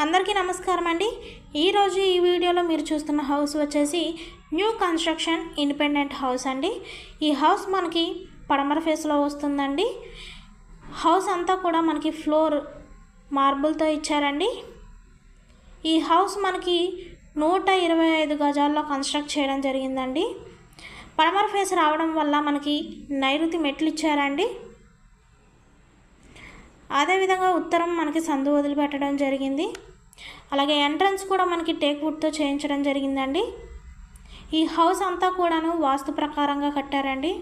అందరికీ నమస్కారం అండి. ఈరోజు ఈ వీడియోలో మీరు చూస్తున్న హౌస్ వచ్చేసి న్యూ కన్స్ట్రక్షన్ ఇండిపెండెంట్ హౌస్ అండి. ఈ హౌస్ మనకి పడమర ఫేస్లో వస్తుందండి. హౌస్ అంతా కూడా మనకి ఫ్లోర్ మార్బుల్తో ఇచ్చారండి. ఈ హౌస్ మనకి నూట ఇరవై ఐదు గజాల్లో కన్స్ట్రక్ట్ చేయడం జరిగిందండి. పడమర ఫేస్ రావడం వల్ల మనకి నైరుతి మెట్లు ఇచ్చారండి. అదేవిధంగా ఉత్తరం మనకి సందు వదిలిపెట్టడం జరిగింది. అలాగే ఎంట్రన్స్ కూడా మనకి టేక్ వుడ్తో చేయించడం జరిగిందండి. ఈ హౌస్ అంతా కూడాను వాస్తు ప్రకారంగా కట్టారండి.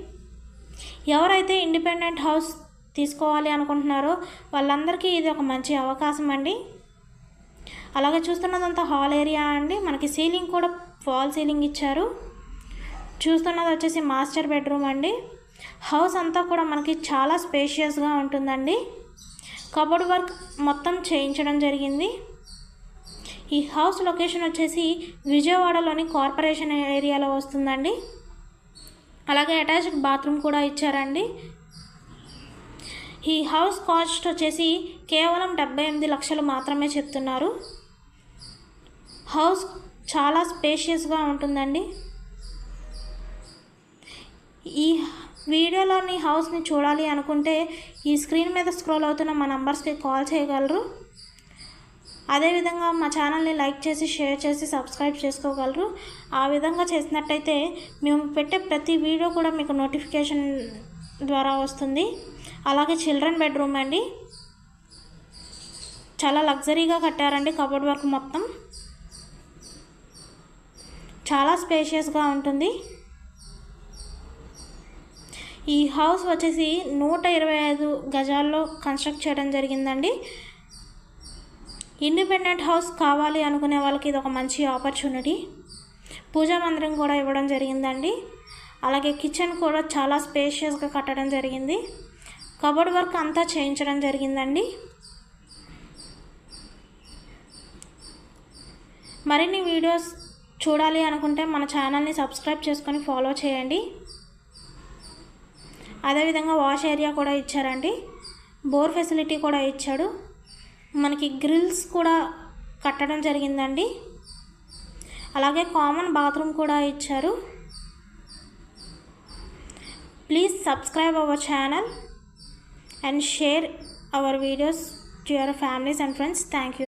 ఎవరైతే ఇండిపెండెంట్ హౌస్ తీసుకోవాలి అనుకుంటున్నారో వాళ్ళందరికీ ఇది ఒక మంచి అవకాశం అండి. అలాగే చూస్తున్నదంతా హాల్ ఏరియా అండి. మనకి సీలింగ్ కూడా ఫాల్ సీలింగ్ ఇచ్చారు. చూస్తున్నది వచ్చేసి మాస్టర్ బెడ్రూమ్ అండి. హౌస్ అంతా కూడా మనకి చాలా స్పేషియస్గా ఉంటుందండి. కబోర్డ్ వర్క్ మొత్తం చేయించడం జరిగింది. ఈ హౌస్ లొకేషన్ వచ్చేసి విజయవాడలోని కార్పొరేషన్ ఏరియాలో వస్తుందండి. అలాగే అటాచ్డ్ బాత్రూమ్ కూడా ఇచ్చారండి. ఈ హౌస్ కాస్ట్ వచ్చేసి కేవలం డెబ్బై ఎనిమిది లక్షలు మాత్రమే చెప్తున్నారు. హౌస్ చాలా స్పేషియస్గా ఉంటుందండి. ఈ వీడియోలోని హౌస్ని చూడాలి అనుకుంటే ఈ స్క్రీన్ మీద స్క్రోల్ అవుతున్న మా నంబర్స్కి కాల్ చేయగలరు. అదేవిధంగా మా ఛానల్ని లైక్ చేసి షేర్ చేసి సబ్స్క్రైబ్ చేసుకోగలరు. ఆ విధంగా చేసినట్టయితే మేము పెట్టే ప్రతి వీడియో కూడా మీకు నోటిఫికేషన్ ద్వారా వస్తుంది. అలాగే చిల్డ్రన్ బెడ్రూమ్ అండి. చాలా లగ్జరీగా కట్టారండి కబోర్డ్ వర్క్ మొత్తం. చాలా స్పేషియస్గా ఉంటుంది. ఈ హౌస్ వచ్చేసి నూట ఇరవై ఐదు గజాల్లో కన్స్ట్రక్ట్ చేయడం జరిగిందండి. ఇండిపెండెంట్ హౌస్ కావాలి అనుకునే వాళ్ళకి ఇది ఒక మంచి ఆపర్చునిటీ పూజా మందిరం కూడా ఇవ్వడం జరిగిందండి. అలాగే కిచెన్ కూడా చాలా స్పేషియస్గా కట్టడం జరిగింది. కబోర్డ్ వర్క్ అంతా చేయించడం జరిగిందండి. మరిన్ని వీడియోస్ చూడాలి అనుకుంటే మన ఛానల్ని సబ్స్క్రైబ్ చేసుకొని ఫాలో చేయండి. అదేవిధంగా వాష్ ఏరియా కూడా ఇచ్చారండి. బోర్ ఫెసిలిటీ కూడా ఇచ్చాడు. మనకి గ్రిల్స్ కూడా కట్టడం జరిగిందండి. అలాగే కామన్ బాత్రూమ్ కూడా ఇచ్చారు. Please subscribe our channel and share our videos to your families and friends. Thank you.